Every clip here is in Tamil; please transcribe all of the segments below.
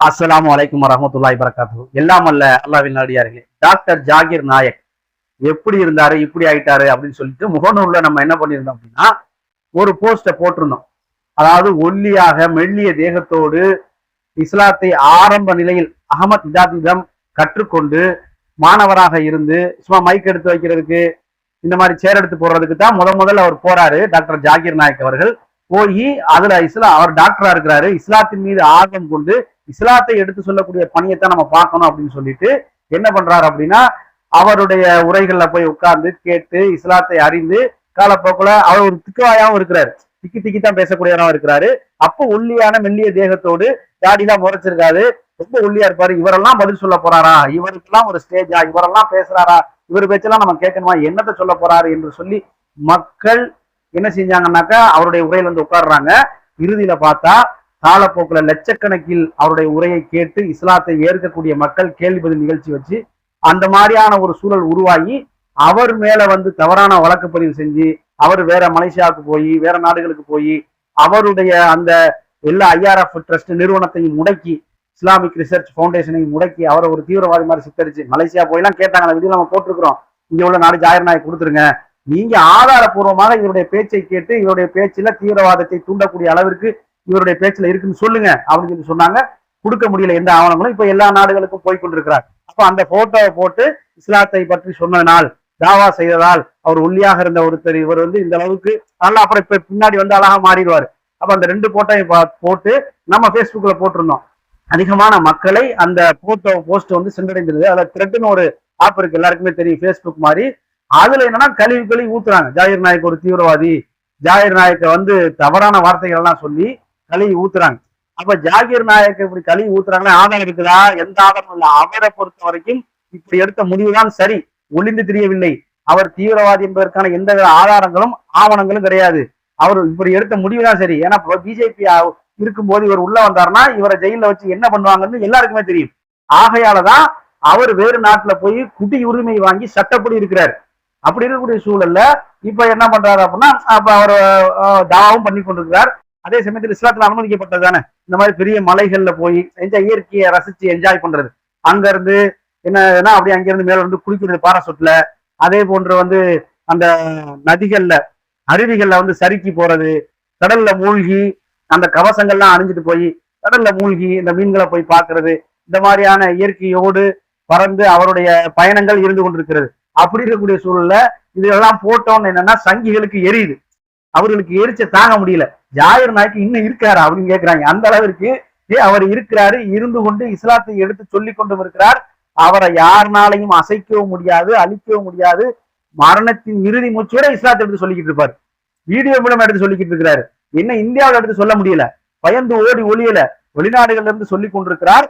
அஸ்லாம் அலைக்கும் வரஹ்மத்துல்லாஹி வரகாத்து எல்லாம் அல்ல அல்லாவின் அடியார்களே டாக்டர் ஜாகிர் நாயக் எப்படி இருந்தாரு இப்படி ஆயிட்டாரு அப்படின்னு சொல்லிட்டு முகநூல்ல நம்ம என்ன பண்ணியிருந்தோம் அப்படின்னா ஒரு போஸ்ட போட்டிருந்தோம். அதாவது ஒல்லியாக மெல்லிய தேகத்தோடு இஸ்லாத்தை ஆரம்ப நிலையில் அகமத் இதாத்திடம் கற்றுக்கொண்டு மாணவராக இருந்து சும்மா மைக் எடுத்து வைக்கிறதுக்கு இந்த மாதிரி சேர் எடுத்து போடுறதுக்கு தான் முத முதல்ல அவர் போறாரு டாக்டர் ஜாகிர் நாயக் அவர்கள். போய் அதுல இஸ்லா அவர் டாக்டரா இருக்கிறாரு. இஸ்லாத்தின் மீது ஆர்வம் கொண்டு இஸ்லாத்தை எடுத்து சொல்லக்கூடிய பணியைத்தான் நம்ம பார்க்கணும் அப்படின்னு சொல்லிட்டு என்ன பண்றாரு அப்படின்னா அவருடைய உரைகள்ல போய் உட்கார்ந்து கேட்டு இஸ்லாத்தை அறிந்து காலப்போக்குல அவர் ஒரு திக்குவாயாவும் இருக்கிறாரு. திக்கி திக்கி தான் பேசக்கூடியவராகவும் இருக்கிறாரு. அப்போ ஒல்லியான மெல்லிய தேகத்தோடு தாடிலாம் முறைச்சிருக்காரு. ரொம்ப ஒல்லியா இருப்பாரு. இவரெல்லாம் பதில் சொல்ல போறாரா? இவருக்கெல்லாம் ஒரு ஸ்டேஜா இவரெல்லாம் பேசுறாரா? இவர் பேச்செல்லாம் நம்ம கேட்கணுமா? என்னத்தை சொல்ல போறாரு என்று சொல்லி மக்கள் என்ன செஞ்சாங்கன்னாக்கா அவருடைய உரையில வந்து உட்காடுறாங்க இறுதியில பார்த்தா காலப்போக்குல லட்சக்கணக்கில் அவருடைய உரையை கேட்டு இஸ்லாத்தை ஏற்கக்கூடிய மக்கள் கேள்வி பதில் நிகழ்ச்சி வச்சு அந்த மாதிரியான ஒரு சூழல் உருவாகி அவர் மேல வந்து தவறான வழக்கு பதிவு செஞ்சு அவர் வேற மலேசியாவுக்கு போய் வேற நாடுகளுக்கு போய் அவருடைய அந்த எல்லா ஐஆர்எஃப் ட்ரஸ்ட் நிறுவனத்தையும் முடக்கி இஸ்லாமிக் ரிசர்ச் ஃபவுண்டேஷனையும் முடக்கி அவரை ஒரு தீவிரவாதி மாதிரி சித்தரிச்சு மலேசியா போயெல்லாம் கேட்டாங்க அந்த வீடியோ நம்ம போட்டிருக்கிறோம். இங்க உள்ள நாடு ஜாயிர் நாயக் கொடுத்துருங்க. நீங்க ஆதாரபூர்வமாக இவருடைய பேச்சை கேட்டு இவருடைய பேச்சுல தீவிரவாதத்தை தூண்டக்கூடிய அளவிற்கு இவருடைய பேச்சுல இருக்குன்னு சொல்லுங்க அப்படின்னு சொல்லி சொன்னாங்க. கொடுக்க முடியல எந்த ஆவணங்களும். இப்ப எல்லா நாடுகளுக்கும் போய் கொண்டிருக்கிறார். அப்ப அந்த போட்டோவை போட்டு இஸ்லாத்தை பற்றி சொன்னதனால் தாவா செய்ததால் அவர் ஒல்லியாக இருந்த ஒருத்தர் இவர் வந்து இந்த அளவுக்கு நல்லா அப்புறம் இப்ப பின்னாடி வந்து அழகா மாறிடுவார். அப்ப அந்த ரெண்டு போட்டோவை போட்டு நம்ம பேஸ்புக்ல போட்டிருந்தோம். அதிகமான மக்களை அந்த போட்டோ போஸ்ட் வந்து சென்றடைந்தது. அதில் த்ரெட்னு ஒரு ஆப் இருக்கு. எல்லாருக்குமே தெரியும். ஃபேஸ்புக் மாதிரி அதுல என்னன்னா கழிவு கழிவு ஊத்துறாங்க. ஜாகிர் நாயக் ஒரு தீவிரவாதி. ஜாகிர் நாயக்க வந்து தவறான வார்த்தைகள் எல்லாம் சொல்லி கழுவி ஊத்துறாங்க. அப்ப ஜாகிர் நாயக் இப்படி கழுவி ஊத்துறாங்கன்னா ஆதாரம் இருக்குதா? எந்த ஆதாரமும் இல்லை. அவரை பொறுத்த வரைக்கும் இப்படி எடுத்த முடிவுதான் சரி. ஒளிந்து தெரியவில்லை. அவர் தீவிரவாதி என்பதற்கான எந்த வித ஆதாரங்களும் ஆவணங்களும் கிடையாது. அவர் இப்படி எடுத்த முடிவுதான் சரி. ஏன்னா பிஜேபி இருக்கும்போது இவர் உள்ள வந்தாருன்னா இவரை ஜெயில வச்சு என்ன பண்ணுவாங்கன்னு எல்லாருக்குமே தெரியும். ஆகையாலதான் அவர் வேறு நாட்டுல போய் குடி உரிமை வாங்கி சட்டப்படி இருக்கிறார். அப்படி இருக்கக்கூடிய சூழல்ல இப்ப என்ன பண்றாரு அப்படின்னா அப்ப அவர் தாவாவும் பண்ணி கொண்டிருக்கிறார். அதே சமயத்தில் இஸ்லாத்துல அனுமதிக்கப்பட்டது தானே? இந்த மாதிரி பெரிய மலைகள்ல போய் என்ஜாய் இயற்கையை ரசிச்சு என்ஜாய் பண்றது. அங்க இருந்து என்னன்னா அப்படியே அங்க இருந்து மேல வந்து குளிக்கிறது பாராசூட்ல. அதே போன்று வந்து அந்த நதிகள்ல அருவிகள்ல வந்து சறுக்கி போறது. கடல்ல மூழ்கி அந்த கவசங்கள்லாம் அணிஞ்சிட்டு போய் கடல்ல மூழ்கி இந்த மீன்களை போய் பார்க்கறது. இந்த மாதிரியான இயற்கையோடு பறந்து அவருடைய பயணங்கள் இருந்து கொண்டிருக்கிறது. அப்படி இருக்கக்கூடிய சூழல்ல இதெல்லாம் போட்டோம்னு என்னன்னா சங்கிகளுக்கு எரியுது. அவர்களுக்கு எரிச்ச தாங்க முடியல. ஜாயிர் நாய்க்கு இன்னும் இருக்காரு அப்படின்னு கேக்குறாங்க. அந்த அளவிற்கு ஏ, அவர் இருக்கிறாரு இருந்து கொண்டு இஸ்லாத்தை எடுத்து சொல்லி கொண்டும் இருக்கிறார். அவரை யாருனாலையும் அசைக்கவும் முடியாது அழிக்கவும் முடியாது. மரணத்தின் இறுதி மூச்சோட இஸ்லாத்தை எடுத்து சொல்லிக்கிட்டு இருப்பாரு. வீடியோ மூலம் எடுத்து சொல்லிக்கிட்டு இருக்கிறாரு. என்ன இந்தியாவில் எடுத்து சொல்ல முடியல. பயந்து ஓடி ஒளியல வெளிநாடுகள்ல இருந்து சொல்லி கொண்டிருக்கிறார்.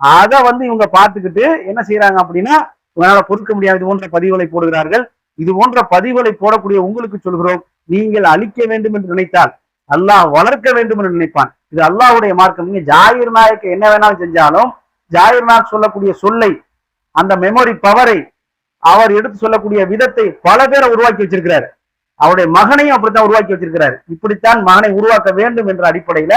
அதை வந்து இவங்க பார்த்துக்கிட்டு என்ன செய்யறாங்க அப்படின்னா இவங்களால பொறுக்க முடியாது. இது போன்ற பதிவுகளை போடுகிறார்கள். இது போன்ற பதிவுகளை போடக்கூடிய உங்களுக்கு சொல்கிறோம். நீங்கள் அழிக்க வேண்டும் என்று நினைத்தால் அல்லாஹ் வளர்க்க வேண்டும் என்று நினைப்பான். இது அல்லாஹுடைய மார்க்கம். நீங்க ஜாகிர் நாயக்கு என்ன வேணாலும் செஞ்சாலும் ஜாகிர் நாயக் சொல்லக்கூடிய சொல்லை அந்த மெமரி பவரை அவர் எடுத்து சொல்லக்கூடிய விதத்தை பல பேரை உருவாக்கி வச்சிருக்கிறார். அவருடைய மகனையும் அப்படித்தான் உருவாக்கி வச்சிருக்கிறார். இப்படித்தான் மகனை உருவாக்க வேண்டும் என்ற அடிப்படையில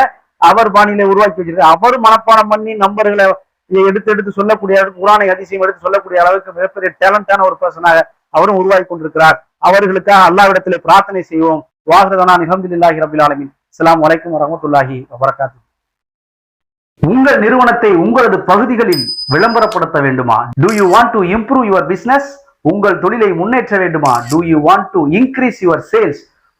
அவர் பாணியில உருவாக்கி வச்சிருக்காரு அவர் மனப்பாடம் பண்ணி நம்பர்களை எடுத்து எடுத்து சொல்லக்கூடிய அளவுக்கு குரானை அதிசயம் எடுத்து சொல்லக்கூடிய அளவுக்கு மிகப்பெரிய டேலண்டான ஒரு பர்சனாக அவரும் உருவாகி கொண்டிருக்கிறார். அவர்களுக்காக அல்லாவிடத்திலே பிரார்த்தனை செய்வோம். வாஹ்ரதனா நிகழ்ந்தில்லாஹி ரபில் ஆலமின். அஸ்ஸலாமு அலைக்கும் வரமத்துல்லாஹி வபரகாத்து உங்கள் நிறுவனத்தை உங்களது பகுதிகளில் விளம்பரப்படுத்த வேண்டுமா? Do you want to improve your business உங்கள் தொழிலை முன்னேற்ற வேண்டுமா? Do you want to increase your sales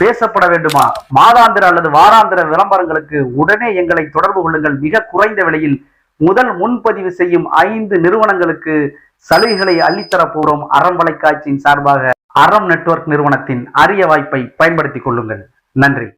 பேசப்பட வேண்டுமா? மாதாந்திர அல்லது வாராந்திர விளம்பரங்களுக்கு உடனே எங்களை தொடர்பு கொள்ளுங்கள். மிக குறைந்த விலையில் முதல் முன்பதிவு செய்யும் ஐந்து நிறுவனங்களுக்கு சலுகைகளை அள்ளித்தர போறோம். அறம் வலைக்காட்சியின் சார்பாக அறம் நெட்வொர்க் நிறுவனத்தின் அரிய வாய்ப்பை பயன்படுத்திக் கொள்ளுங்கள். நன்றி.